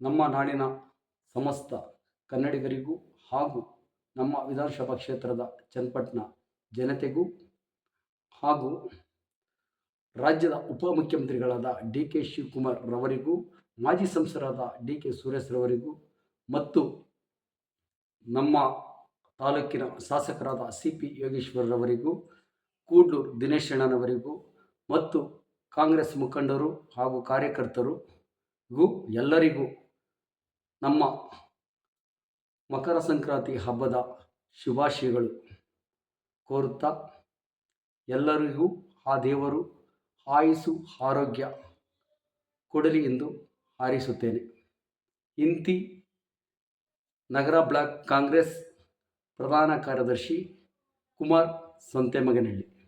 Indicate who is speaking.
Speaker 1: ನಮ್ಮ ನಾಡಿನ ಸಮಸ್ತ ಕನ್ನಡಿಗರಿಗೂ ಹಾಗೂ ನಮ್ಮ ವಿಧಾನಸಭಾ ಕ್ಷೇತ್ರದ ಚನ್ನಪಟ್ಟಣ ಜನತೆಗೂ ಹಾಗೂ ರಾಜ್ಯದ ಉಪಮುಖ್ಯಮಂತ್ರಿಗಳಾದ ಡಿ ಕೆ ಶಿವಕುಮಾರ್ ರವರಿಗೂ, ಮಾಜಿ ಸಂಸದರಾದ ಡಿ ಕೆ ಸುರೇಶ್ ರವರಿಗೂ ಮತ್ತು ನಮ್ಮ ತಾಲೂಕಿನ ಶಾಸಕರಾದ ಸಿ ಪಿ ಯೋಗೇಶ್ವರರವರಿಗೂ ಕೂಡ್ಲೂರು ದಿನೇಶ್ ಅಣ್ಣನವರಿಗೂ ಮತ್ತು ಕಾಂಗ್ರೆಸ್ ಮುಖಂಡರು ಹಾಗೂ ಕಾರ್ಯಕರ್ತರು ಎಲ್ಲರಿಗೂ ನಮ್ಮ ಮಕರ ಸಂಕ್ರಾಂತಿ ಹಬ್ಬದ ಶುಭಾಶಯಗಳು. ಕೋರುತ್ತಾ ಎಲ್ಲರಿಗೂ ಆ ದೇವರು ಆಯುಸು ಆರೋಗ್ಯ ಕೊಡಲಿ ಎಂದು ಹಾರೈಸುತ್ತೇನೆ. ಇಂತಿ ನಗರ ಬ್ಲಾಕ್ ಕಾಂಗ್ರೆಸ್ ಪ್ರಧಾನ ಕಾರ್ಯದರ್ಶಿ ಕುಮಾರ್ ಸಂತೆಮಗನಹಳ್ಳಿ.